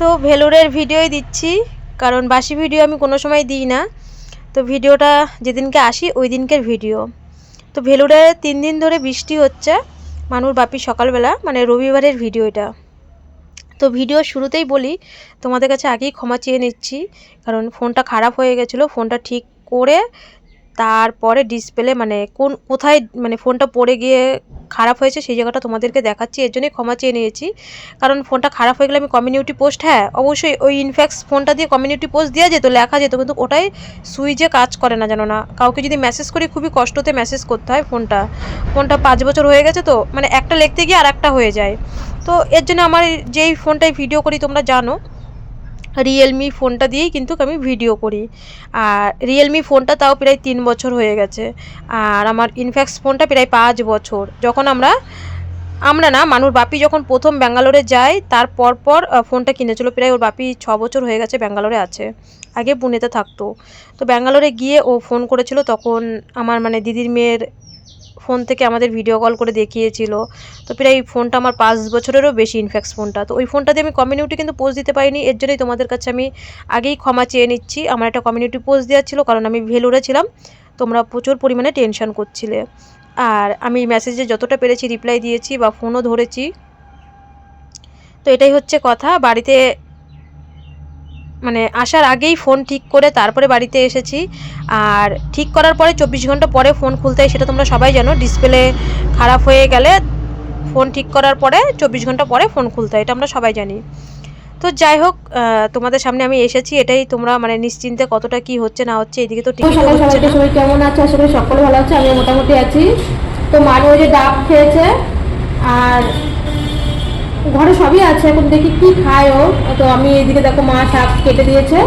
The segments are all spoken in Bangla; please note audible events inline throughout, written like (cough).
তো ভেলোরের ভিডিওই দিচ্ছি, কারণ বাসি ভিডিও আমি কোনো সময় দিই না। তো ভিডিওটা যেদিনকে আসি, ওই দিনকের ভিডিও। তো ভেলোরে তিন দিন ধরে বৃষ্টি হচ্ছে, মানুর বাপি সকালবেলা মানে রবিবারের ভিডিও এটা তো ভিডিও শুরুতেই বলি, তোমাদের কাছে আগেই ক্ষমা চেয়ে নিচ্ছি, কারণ ফোনটা খারাপ হয়ে গেছিল, ফোনটা ঠিক করে তারপরে ডিসপ্লে মানে কোন, কোথায় মানে ফোনটা পড়ে গিয়ে খারাপ হয়েছে সেই জায়গাটা তোমাদেরকে দেখাচ্ছি, এর জন্যই ক্ষমা চেয়ে নিয়েছি। কারণ ফোনটা খারাপ হয়ে গেলে আমি কমিউনিটি পোস্ট হ্যাঁ অবশ্যই ওই ইনফ্যাক্স ফোনটা দিয়ে কমিউনিটি পোস্ট দেওয়া যেত, লেখা যেত, কিন্তু ওটাই সুইচে কাজ করে না জানো না। কাউকে যদি মেসেজ করি, খুবই কষ্টতে মেসেজ করতে হয় ফোনটা ফোনটা পাঁচ বছর হয়ে গেছে তো মানে একটা লিখতে গিয়ে আর একটা হয়ে যায়। তো এর জন্য আমার যেই ফোনটায় ভিডিও করি তোমরা জানো রিয়েলমি ফোনটা দিয়েই কিন্তু আমি ভিডিও করি। আর রিয়েলমি ফোনটা তাও প্রায় তিন বছর হয়ে গেছে। আর আমার ইনফ্যাক্স ফোনটা প্রায় পাঁচ বছর। যখন আমরা আমরা না মানুষ বাপি যখন প্রথম ব্যাঙ্গালোরে যায়, তার পর পর ফোনটা কিনেছিল। প্রায় ওর বাপি ছ বছর হয়ে গেছে ব্যাঙ্গালোরে আছে। আগে পুনেতে থাকতো। তো ব্যাঙ্গালোরে গিয়ে ও ফোন করেছিল, তখন আমার মানে দিদির মেয়ের ফোন থেকে আমাদের ভিডিও কল করে দেখিয়েছিল। তো প্রায় ফোনটা আমার পাঁচ বছরেরও বেশি ইনফ্যাক্স ফোনটা। তো ওই ফোনটা দিয়ে আমি কমিউনিটি কিন্তু পোস্ট দিতে পারিনি, এর জন্যই তোমাদের কাছে আমি আগেই ক্ষমা চেয়ে নিচ্ছি। আমার একটা কমিউনিটি পোস্ট দেওয়ার ছিল, কারণ আমি ভেলোরে ছিলাম, তোমরা প্রচুর পরিমাণে টেনশন করছিলে। আর আমি মেসেজে যতটা পেরেছি রিপ্লাই দিয়েছি বা ফোনও ধরেছি। তো এটাই হচ্ছে কথা, বাড়িতে মানে আসার আগেই ফোন ঠিক করে তারপরে বাড়িতে এসেছি। আর ঠিক করার পরে চব্বিশ ঘণ্টা পরে ফোন খুলতে হয় সেটা তোমরা সবাই জানো। ডিসপ্লে খারাপ হয়ে গেলে ফোন ঠিক করার পরে চব্বিশ ঘণ্টা পরে ফোন খুলতে হয় এটা আমরা সবাই জানি। তো যাই হোক তোমাদের সামনে আমি এসেছি এটাই তোমরা মানে নিশ্চিন্তে কতটা কি হচ্ছে না হচ্ছে এদিকে তো ঠিক হচ্ছে না। সবাই কেমন আছে? করি সকলে ভালো আছে আমি মোটামুটি আছি। তো মানি ওই যে ডাব খেয়েছে আর ঘরে সবই আছে, এখন দেখি কি খায় ও। তো আমি এদিকে দেখো মা শাক কেটে দিয়েছে।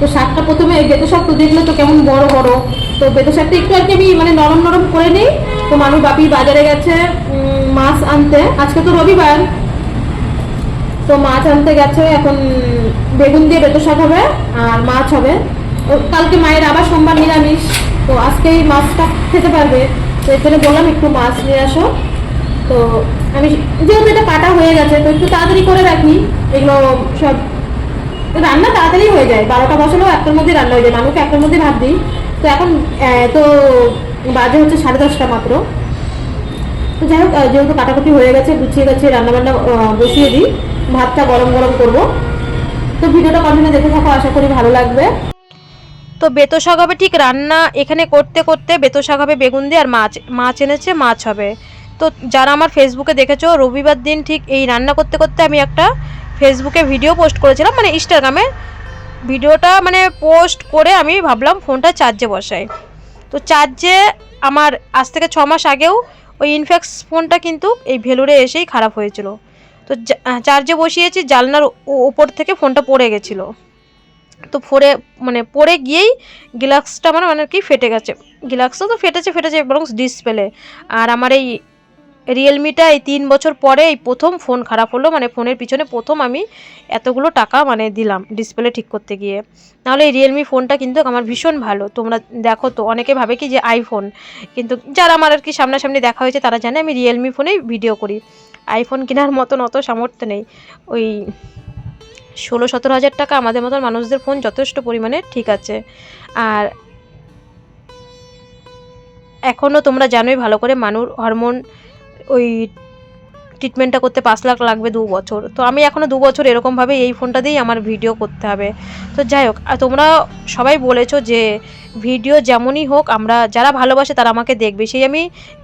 তো শাকটা প্রথমে এই বেতো শাক তো দেখলে তো কেমন বড় বড়। তো বেতো শাকটা একটু আর কি আমি মানে নরম নরম করে নিই। তো মানুষ বাপি বাজারে গেছে মাছ আনতে। আজকে তো রবিবার। তো মাছ আনতে গেছে, এখন বেগুন দিয়ে বেতো শাক হবে আর মাছ হবে। কালকে মায়ের আবার সোমবার নিরামিষ। তো আজকেই মাছটা খেতে পারবে। তো এখানে বললাম একটু মাছ নিয়ে আসো। তো আমি যেহেতু এটা কাটা হয়ে গেছে, তো একটু তাড়াতাড়ি করে রাখি। এগুলো সব রান্না তাড়াতাড়ি হয়ে যায়। বারোটা বসালেও একটার মধ্যে রান্না হয়ে যায়। মানুষকে একটার মধ্যে ভাত দিই। তো এখন তো বাজে হচ্ছে সাড়ে দশটা মাত্র। তো যাই হোক যেহেতু কাটাকুটি হয়ে গেছে, গুছিয়ে গেছে রান্নাবান্না বসিয়ে দিই। ভাতটা গরম গরম করব। তো ভিডিওটা কন্টিনিউ দেখে থাকো, আশা করি ভালো লাগবে। তো বেতো শাক হবে ঠিক রান্না এখানে করতে করতে বেতো শাক হবে বেগুন দিয়ে আর মাছ মাছ এনেছে, মাছ হবে। তো যারা আমার ফেসবুকে দেখেছ, রবিবার দিন ঠিক এই রান্না করতে করতে আমি একটা ফেসবুকে ভিডিও পোস্ট করেছিলাম মানে ইনস্টাগ্রামে ভিডিওটা মানে পোস্ট করে আমি ভাবলাম ফোনটা চার্জে বসাই। তো চার্জে আমার আজ থেকে ছ মাস আগেও ওই ইনফ্যাক্স ফোনটা কিন্তু এই ভেলুরে এসেই খারাপ হয়েছিল। তো চার্জে বসিয়েছি ও- ওপর থেকে ফোনটা পড়ে গেছিল। তো পড়ে মানে পড়ে গিয়েই গ্লাসটা আমার মানে কি ফেটে গেছে। গ্লাসটা তো ফেটেছে ফেটেছে, বরং ডিসপ্লে আর আমার এই রিয়েলমিটা এই তিন বছর পরে এই প্রথম ফোন খারাপ হলো। মানে ফোনের পিছনে প্রথম আমি এতগুলো টাকা মানে দিলাম ডিসপ্লে ঠিক করতে গিয়ে। নাহলে এই রিয়েলমি ফোনটা কিন্তু আমার ভীষণ ভালো। তোমরা দেখো তো, অনেকে ভাবে কি যে আইফোন কিন্তু যারা আমার আর কি সামনাসামনি দেখা হয়েছে তারা জানে আমি রিয়েলমি ফোনেই ভিডিও করি। আইফোন কেনার মতন অত সামর্থ্য নেই। ওই ষোলো সতেরো হাজার টাকা আমাদের মতন মানুষদের ফোন যথেষ্ট পরিমাণে ঠিক আছে। আর এখনও তোমরা জানোই ভালো করে মানুষ হরমোন ওই ট্রিটমেন্টটা করতে পাঁচ লাখ লাগবে দু বছর। তো আমি এখনও দু বছর এরকমভাবে এই ফোনটা দিয়েই আমার ভিডিও করতে হবে। তো যাই হোক, আর তোমরা সবাই বলেছ যে ভিডিও যেমনই হোক, আমরা যারা ভালোবাসে তারা আমাকে দেখবে। সেই আমি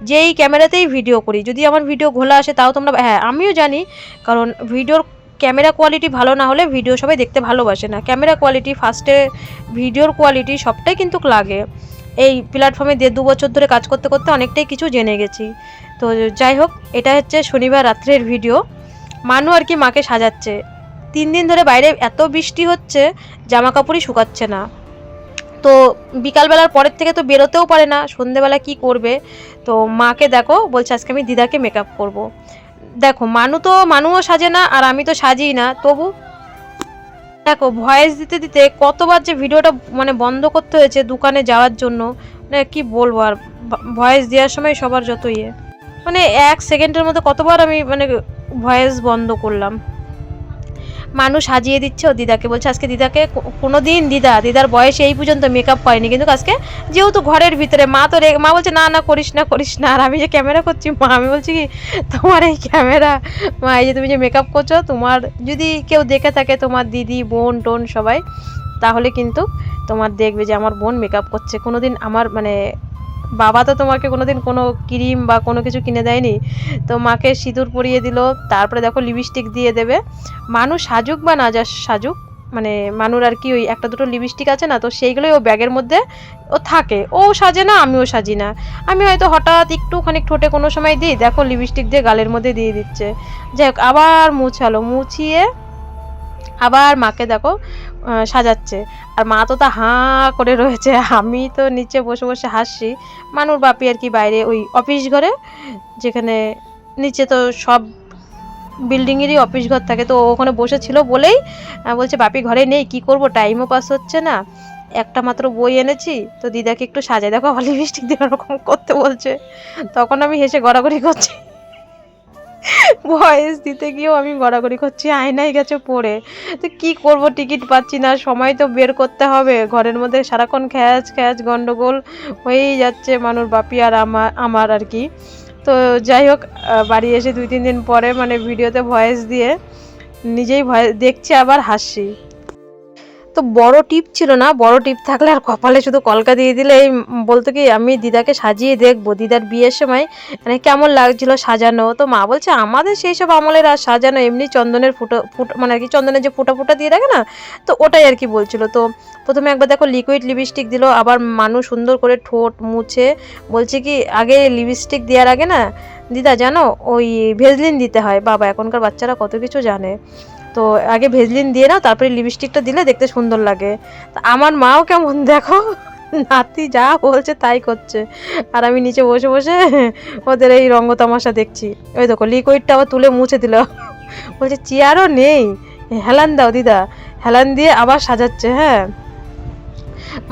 যেই ক্যামেরাতেই ভিডিও করি। যদি আমার ভিডিও ঘোলা আসে, তাও তোমরা হ্যাঁ আমিও জানি। কারণ ভিডিওর ক্যামেরা কোয়ালিটি ভালো না হলে ভিডিও সবাই দেখতে ভালোবাসে না। ক্যামেরা কোয়ালিটি ফার্স্টে ভিডিওর কোয়ালিটি সবটাই কিন্তু লাগে। এই প্ল্যাটফর্মে দেড় দু বছর ধরে কাজ করতে করতে অনেকটাই কিছু জেনে গেছি। তো যাই হোক, এটা হচ্ছে শনিবার রাত্রের ভিডিও মানু আর কি মাকে সাজাচ্ছে। তিন দিন ধরে বাইরে এত বৃষ্টি হচ্ছে জামা কাপড়ই শুকাচ্ছে না। তো বিকালবেলার পরের থেকে তো বেরোতেও পারে না, সন্ধেবেলা কি করবে? তো মাকে দেখো, বলছে আজকে আমি দিদাকে মেকআপ করব। দেখো, মানু তো মানুও সাজে না, আর আমি তো সাজিই না। তবু দেখো ভয়েস দিতে দিতে কতবার যে ভিডিওটা মানে বন্ধ করতে হয়েছে দোকানে যাওয়ার জন্য মানে কি বলব আর ভয়েস দেওয়ার সময় সবার যত ইয়ে। মানে এক সেকেন্ডের মধ্যে কতবার আমি মানে ভয়েস বন্ধ করলাম। মানুষ সাজিয়ে দিচ্ছে ও দিদাকে। বলছে, আজকে দিদাকে কোনো দিন দিদা, দিদার বয়স এই পর্যন্ত মেকআপ করেনি কিন্তু আজকে যেহেতু ঘরের ভিতরে, মা তো মা বলছে, না না, করিস না করিস না। আর আমি যে ক্যামেরা করছি, মা, আমি বলছি কি, তোমার এই ক্যামেরা মা, এই যে তুমি যে মেকআপ করছ, তোমার যদি কেউ দেখে থাকে, তোমার দিদি, বোন, টোন সবাই, তাহলে কিন্তু তোমার দেখবে যে আমার বোন মেকআপ করছে। কোনো দিন আমার মানে বাবা তো তোমাকে কোনোদিন কোনো ক্রিম বা কোনো কিছু কিনে দেয়নি। তো মাকে সিঁদুর পরিয়ে দিল, তারপরে দেখো লিপস্টিক দিয়ে দেবে। মানুষ সাজুক বা না যা সাজুক মানে মানুর আর কি ওই একটা দুটো লিপস্টিক আছে না, তো সেইগুলোই ও ব্যাগের মধ্যে ও থাকে। ও সাজে না, আমিও সাজি না। আমি হয়তো হঠাৎ একটুখানি ঠোঁটে কোনো সময় দিই, দেখো লিপস্টিক দিয়ে গালের মধ্যে দিয়ে দিচ্ছে। যাই হোক, আবার মুছালো। মুছিয়ে আবার মাকে দেখো সাজাচ্ছে। আর মা তো তা হাঁ করে রয়েছে। আমি তো নিচে বসে বসে হাসছি মানুর বাপি আর কি বাইরে ওই অফিস ঘরে, যেখানে নিচে তো সব বিল্ডিংয়েরই অফিস ঘর থাকে। তো ওখানে বসেছিল বলেই বলছে, বাপি ঘরে নেই, কি করব? টাইমও পাস হচ্ছে না। একটা মাত্র বই এনেছি। তো দিদাকে একটু সাজাই। দেখো লিপস্টিক দিয়ে ওরকম করতে বলছে। তখন আমি হেসে গড়াগড়ি করছি। ভয়েস দিতে গিয়েও আমি গড়াগড়ি করছি, আয়নায় গেছে পড়ে। তো কি করব, টিকিট পাচ্ছি না, সময় তো বের করতে হবে। ঘরের মধ্যে সারাক্ষণ খ্যাচ খ্যাচ, গন্ডগোল হয়েই যাচ্ছে মানুষ বাপি আর আমার আমার আর কি। তো যাই হোক বাড়ি এসে দুই তিন দিন পরে মানে ভিডিওতে ভয়েস দিয়ে নিজেই ভয়েস দেখছি আবার হাসছি। তো বড় টিপ ছিল না, বড় টিপ থাকলে আর কপালে শুধু কলকা দিয়ে দিলে, এই বলতো কি, আমি দিদাকে সাজিয়ে দেখব, দিদার বিয়ের সময় মানে কেমন লাগছিল সাজানো, তো মা বলছে, আমাদের সেই সব আমলের আর সাজানো, এমনি চন্দনের ফুটো ফুটো মানে আর কি চন্দনের যে ফুটা ফুটা দিয়ে রাখে না, তো ওটাই আর কি বলছিল, তো প্রথমে একবার দেখো লিকুইড লিপস্টিক দিল, আবার মানুষ সুন্দর করে ঠোঁট মুছে, বলছে কি, আগে লিপস্টিক দেওয়ার আগে না, দিদা জানো, ওই ভেজলিন দিতে হয়, বাবা, এখনকার বাচ্চারা কত কিছু জানে তো আগে ভেজলিন দিয়ে নাও, তারপরে লিপস্টিকটা দিলে দেখতে সুন্দর লাগে। আমার মাও কেমন, দেখো, নাতি যা বলছে তাই করছে। আর আমি নিচে বসে বসে ওদের এই রঙ্গ তামাশা দেখছি। ওই দেখো লিকুইডটা আবার তুলে মুছে দিল। বলছে, চেয়ারও নেই। হেলান দাও দিদা। হেলান দিয়ে আবার সাজাচ্ছে হ্যাঁ।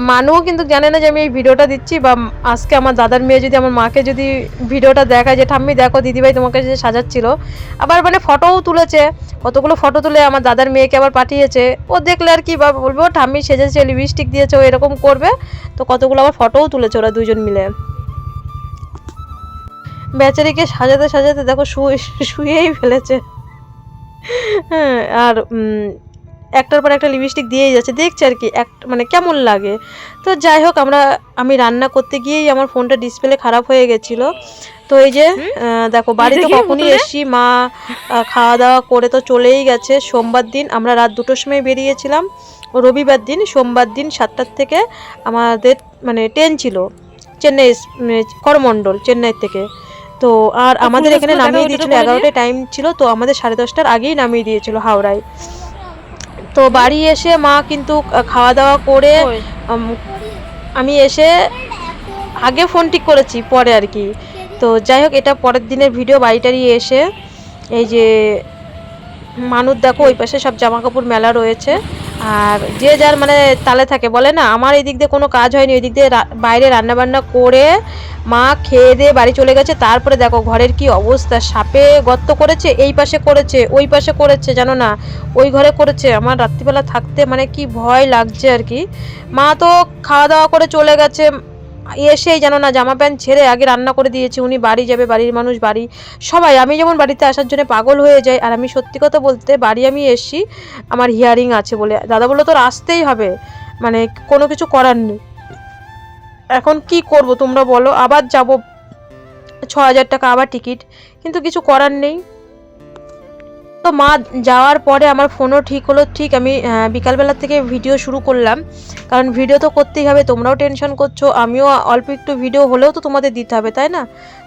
মানুও কিন্তু জানে না যে আমি এই ভিডিওটা দিচ্ছি বা আজকে আমার দাদার মেয়ে যদি আমার মাকে যদি ভিডিওটা দেখায় যে, ঠাম্মি, দেখো, দিদিভাই তোমাকে যে সাজাচ্ছিল। আবার মানে ফটোও তুলেছে, কতগুলো ফটো তুলে আমার দাদার মেয়েকে আবার পাঠিয়েছে। ও দেখলে আর কি বা বলব, ঠাম্মি সেজেছে লিপস্টিক দিয়েছে, ও এরকম করবে। তো কতগুলো আবার ফটোও তুলেছে ওরা দুজন মিলে। বেচারিকে সাজাতে সাজাতে দেখো শুয়ে, শুয়েই ফেলেছে। হ্যাঁ আর একটার পর একটা লিপস্টিক দিয়েই যাচ্ছে দেখছে আর কি এক মানে কেমন লাগে। তো যাই হোক আমরা আমি রান্না করতে গিয়েই আমার ফোনটা ডিসপ্লে খারাপ হয়ে গেছিল। তো এই যে দেখো বাড়িতে কখনই? এসছি মা খাওয়া দাওয়া করে তো চলেই গেছে। সোমবার দিন আমরা রাত দুটোর সময় বেরিয়েছিলাম। রবিবার দিন সোমবার দিন সাতটার থেকে আমাদের মানে ট্রেন ছিল। চেন্নাই মানে করমণ্ডল চেন্নাই থেকে। তো আর আমাদের এখানে নামিয়ে দিয়েছিল এগারোটায় টাইম ছিল তো আমাদের সাড়ে দশটার আগেই নামিয়ে দিয়েছিল হাওড়ায়। তো বাড়ি এসে মা কিন্তু খাওয়া দাওয়া করে আমি এসে আগে ফোন ঠিক করেছি পরে আর কি। তো যাই হোক এটা পরের দিনের ভিডিও বাড়িটারি এসে এই যে মানুষ দেখো ওই পাশে সব জামা কাপড় মেলা রয়েছে। আর যে যার মানে তালে থাকে, বলে না, আমার এই দিক দিয়ে কোনো কাজ হয়নি ওই দিক দিয়ে বাইরে রান্নাবান্না করে মা খেয়ে দিয়ে বাড়ি চলে গেছে। তারপরে দেখো ঘরের কি অবস্থা, সাপে গর্ত করেছে, এই পাশে করেছে, ওই পাশে করেছে, জানো না, ওই ঘরে করেছে। আমার রাত্রিবেলা থাকতে মানে কি ভয় লাগছে আর কি। মা তো খাওয়া দাওয়া করে চলে গেছে এসেই জানো না জামা প্যান্ট ছেড়ে আগে রান্না করে দিয়েছে, উনি বাড়ি যাবে, বাড়ির মানুষ, বাড়ি সবাই। আমি যেমন বাড়িতে আসার জন্য পাগল হয়ে যাই, আর আমি সত্যি কথা বলতে বাড়ি আমি এসছি, আমার হিয়ারিং আছে বলে। দাদা বলল, তোর আসতেই হবে। মানে কোনো কিছু করার নেই। এখন কি করব তোমরা বলো? আবার যাব। ছ হাজার টাকা আবার টিকিট কিন্তু কিছু করার নেই। তো মা যাওয়ার পরে আমার ফোনও ঠিক হলো ঠিক আমি আহ, বিকালবেলা থেকে ভিডিও শুরু করলাম। কারণ ভিডিও তো করতেই হবে তোমরাও টেনশন করছ আমিও অল্প একটু ভিডিও হলেও তো তোমাদের দিতে হবে তাই না?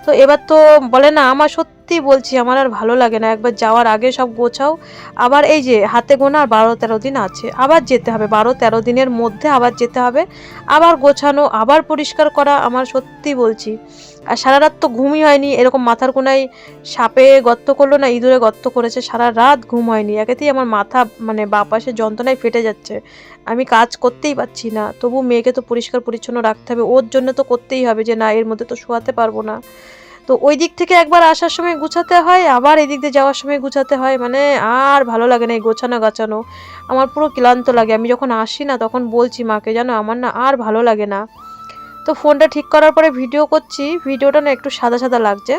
তো এবার তো বলে না আমার সত্যি বলছি আমার আর ভালো লাগে না একবার যাওয়ার আগে সব গোছাও। আবার এই যে হাতে গোনা আর বারো তেরো দিন আছে আবার যেতে হবে বারো তেরো দিনের মধ্যে আবার যেতে হবে আবার গোছানো আবার পরিষ্কার করা আমার সত্যি বলছি। আর সারা রাত তো ঘুমই হয়নি, এরকম মাথার কোনায় সাপে গর্ত করল না, ইঁদুরে গর্ত করেছে, সারা রাত ঘুম হয়নি। একেতেই আমার মাথা মানে বা পাশে যন্ত্রণায় ফেটে যাচ্ছে। আমি কাজ করতেই পারছি না, তবু মেয়েকে তো পরিষ্কার পরিচ্ছন্ন রাখতে হবে, ওর জন্য তো করতেই হবে যে না, এর মধ্যে তো শোয়াতে পারব না। তো ওই দিক থেকে একবার আসার সময় গুছাতে হয়, আবার এই দিক দিয়ে যাওয়ার সময় গুছাতে হয় মানে আর ভালো লাগে না এই গোছানো গাছানো। আমার পুরো ক্লান্ত লাগে, আমি যখন আসি না, তখন বলছি মাকে, জানো, আমার না আর ভালো লাগে না। তো ফোনটা ঠিক করার পরে ভিডিও করছি। ভিডিওটা না একটু সাদা সাদা লাগছে।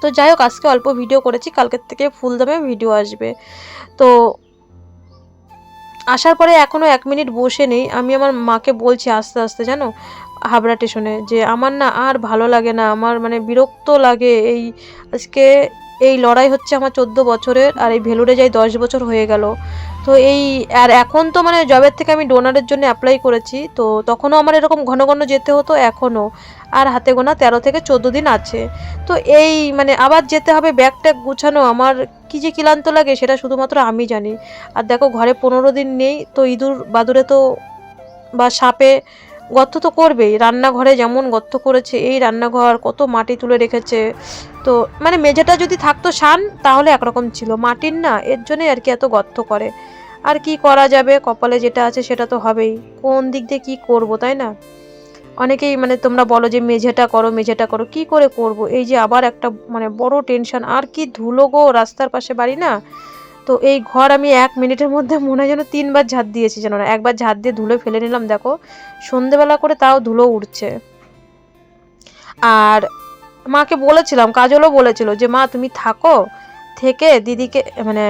তো যাই হোক, আজকে অল্প ভিডিও করেছি। কালকের থেকে ফুল দামে ভিডিও আসবে। তো আসার পরে এখনও এক মিনিট বসে নেই। আমি আমার মাকে বলছি আস্তে আস্তে, জানো? হাবড়া স্টেশনে যে, আমার না আর ভালো লাগে না। আমার মানে বিরক্ত লাগে। এই আজকে এই লড়াই হচ্ছে আমার চোদ্দ বছরের, আর এই ভেলুরে যাই দশ বছর হয়ে গেল। তো এই, আর এখন তো মানে জবের থেকে আমি ডোনারের জন্য অ্যাপ্লাই করেছি, তো তখনও আমার এরকম ঘন ঘন যেতে হতো, এখনও। আর হাতে গোনা তেরো থেকে চোদ্দ দিন আছে। তো এই মানে আবার যেতে হবে ব্যাগ ট্যাগ গুছানো আমার কী যে ক্লান্ত লাগে সেটা শুধুমাত্র আমি জানি। আর দেখো ঘরে পনেরো দিন নেই, তো ইঁদুর বাদুরে তো বা সাপে গর্ত তো করবেই। রান্নাঘরে যেমন গর্ত করেছে, এই রান্নাঘর কত মাটি তুলে রেখেছে। তো মানে মেঝেটা যদি থাকতো শান, তাহলে একরকম ছিল। মাটির না, এর জন্যই আর কি এত গর্ত করে। আর কি করা যাবে? কপালে যেটা আছে সেটা তো হবেই। কোন দিক দিয়ে কী করব, তাই না? অনেকেই মানে তোমরা বলো যে মেঝেটা করো মেঝেটা করো, কি করে করব? এই যে আবার একটা মানে বড় টেনশন। আর কি ধুলো গো, রাস্তার পাশে বাড়ি না? তো এই ঘর আমি এক মিনিটের মধ্যে মনে হয় যেন তিনবার ঝাঁট দিয়েছি, যেন না, একবার ঝাঁট দিয়ে ধুলো ফেলে নিলাম, দেখো। সন্ধেবেলা করে তাও ধুলো উঠছে আর মাকে বলেছিলাম, কাজলও বলেছিল যে, মা, তুমি থাকো, থেকে দিদিকে মানে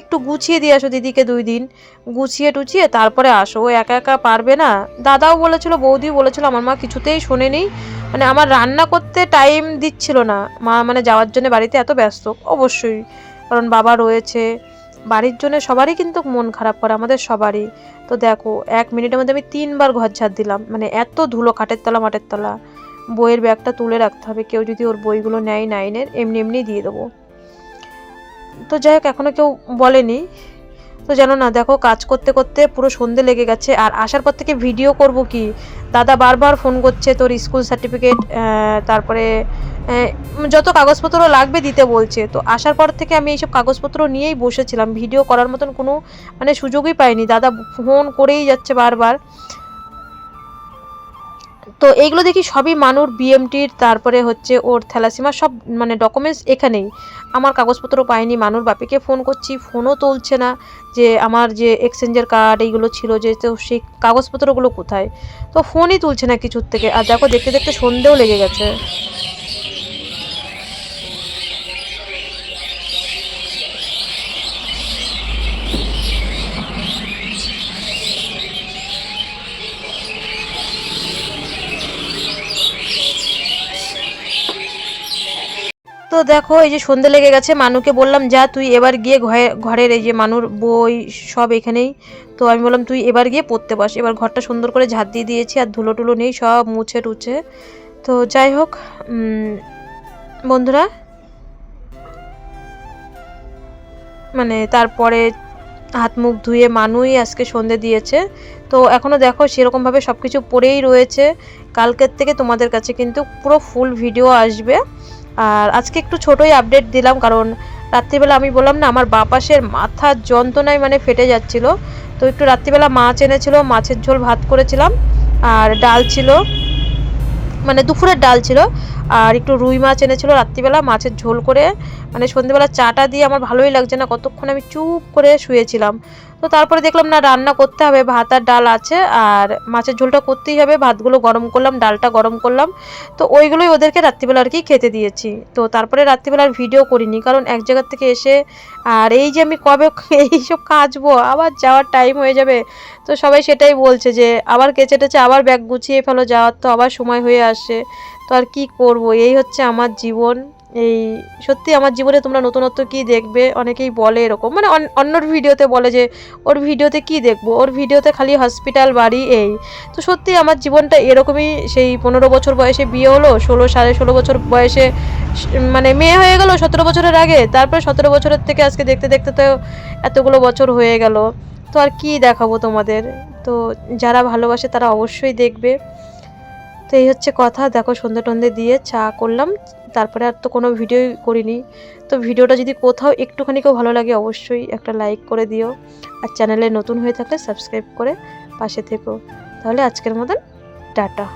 একটু গুছিয়ে দিয়ে আসো দিদিকে দুই দিন। গুছিয়ে টুছিয়ে তারপরে আসো, ও একা একা পারবে না। দাদাও বলেছিল, বৌদিও বলেছিল, আমার মা কিছুতেই শোনেনি। মানে আমার রান্না করতে টাইম দিচ্ছিল না। মা মানে যাওয়ার জন্য বাড়িতে এত ব্যস্ত, অবশ্যই। কারণ বাবা রয়েছে। বাড়ির জন্য সবারই কিন্তু মন খারাপ করে, আমাদের সবারই। তো দেখো, এক মিনিটের মধ্যে আমি তিনবার ঘর ঝাড় দিলাম। মানে এত ধুলো খাটের তলা মাটের তলা। বইয়ের ব্যাগটা তুলে রাখতে হবে। কেউ যদি ওর বইগুলো নেয় নাইনের, এমনি এমনি দিয়ে দেবো। তো যাই হোক এখনও কেউ বলেনি। তো জানো না, দেখো কাজ করতে করতে পুরো সন্ধে লেগে গেছে। আর আসার পর থেকে ভিডিও করব কি? দাদা বারবার ফোন করছে তোর স্কুল সার্টিফিকেট তারপরে যত কাগজপত্র লাগবে দিতে বলছে। তো আসার পর থেকে আমি এইসব কাগজপত্র নিয়েই বসেছিলাম। ভিডিও করার মতন কোনো মানে সুযোগই পাইনি। দাদা ফোন করেই যাচ্ছে বারবার। তো এইগুলো দেখি সবই মানুর বিএমটির, তারপরে হচ্ছে ওর থ্যালাসিমা সব মানে ডকুমেন্টস এখানেই। আমার কাগজপত্র পাইনি, মানুর বাপিকে ফোন করছি, ফোনও তুলছে না। যে আমার যে এক্সচেঞ্জের কার্ড এইগুলো ছিল যে তো সেই কাগজপত্রগুলো কোথায়? তো ফোনই তুলছে না কিছুর থেকে। আর দেখো দেখতে দেখতে সন্ধেও লেগে গেছে। তো দেখো, এই যে সন্ধে লেগে গেছে, মানুকে বললাম, যা, তুই এবার গিয়ে ঘরে, ঘরের এই যে মানুর বই সব এখানেই। তো আমি বললাম, তুই এবার গিয়ে পড়তে বস। এবার ঘরটা সুন্দর করে ঝাঁট দিয়ে দিয়েছি আর ধুলো টুলো নেই, সব মুছে টুছে। তো যাই হোক বন্ধুরা মানে তারপরে হাত মুখ ধুয়ে মানুই আজকে সন্ধে দিয়েছে। তো এখনও দেখো, সেরকমভাবে সব কিছু পরেই রয়েছে। কালকের থেকে তোমাদের কাছে কিন্তু পুরো ফুল ভিডিও আসবে। আর আজকে একটু ছোটোই আপডেট দিলাম, কারণ রাত্রিবেলা আমি বললাম না, আমার বাপাসের মাথার যন্ত্রণায় মানে ফেটে যাচ্ছিল। তো একটু রাত্রিবেলা মাছ এনেছিল, মাছের ঝোল ভাত করেছিলাম, আর ডাল ছিল মানে দুপুরের ডাল ছিল, আর একটু রুই মাছ এনেছিল রাত্রিবেলা, মাছের ঝোল করে মানে সন্ধ্যেবেলা চাটা দিয়ে আমার ভালোই লাগছে না, কতক্ষণ আমি চুপ করে শুয়েছিলাম। তো তারপরে দেখলাম, না, রান্না করতে হবে। ভাত আর ডাল আছে, আর মাছের ঝোলটা করতেই হবে। ভাতগুলো গরম করলাম, ডালটা গরম করলাম। তো ওইগুলোই ওদেরকে রাত্রিবেলা আর কি খেতে দিয়েছি। তো তারপরে রাত্রিবেলা আর ভিডিও করিনি, কারণ এক জায়গার থেকে এসে, আর এই যে আমি কবে (laughs) এইসব কাচবো, আবার যাওয়ার টাইম হয়ে যাবে। তো সবাই সেটাই বলছে যে, আবার কেচে টেচে আবার ব্যাগ গুছিয়ে ফেলো, যাওয়ার তো আবার সময় হয়ে আসে। তো আর কি করব? এই হচ্ছে আমার জীবন। এই, সত্যি আমার জীবনে তোমরা নতুনত্ব কি দেখবে? অনেকেই বলে এরকম। মানে অন- অন্যর ভিডিওতে বলে যে, ওর ভিডিওতে কি দেখব? ওর ভিডিওতে খালি হসপিটাল বাড়ি এই। তো সত্যি আমার জীবনটা এরকমই সেই পনেরো বছর বয়সে বিয়ে হলো, ষোলো, সাড়ে ষোলো বছর বয়সে মানে মেয়ে হয়ে গেল সতেরো বছরের আগে। তারপরে সতেরো বছরের থেকে আজকে দেখতে দেখতে তো এতগুলো বছর হয়ে গেল। তো আর কি দেখাবো তোমাদের? তো যারা ভালোবাসে তারা অবশ্যই দেখবে। তো এই হচ্ছে কথা। দেখো, সন্ধে টন্ধে দিয়ে চা করলাম। তারপরে আর তো কোনো ভিডিওই করিনি। তো ভিডিওটা যদি কোথাও একটুখানিকেও ভালো লাগে, অবশ্যই একটা লাইক করে দিও। আর চ্যানেলে নতুন হয়ে থাকলে সাবস্ক্রাইব করে পাশে থেকো। তাহলে আজকের মতন, টাটা।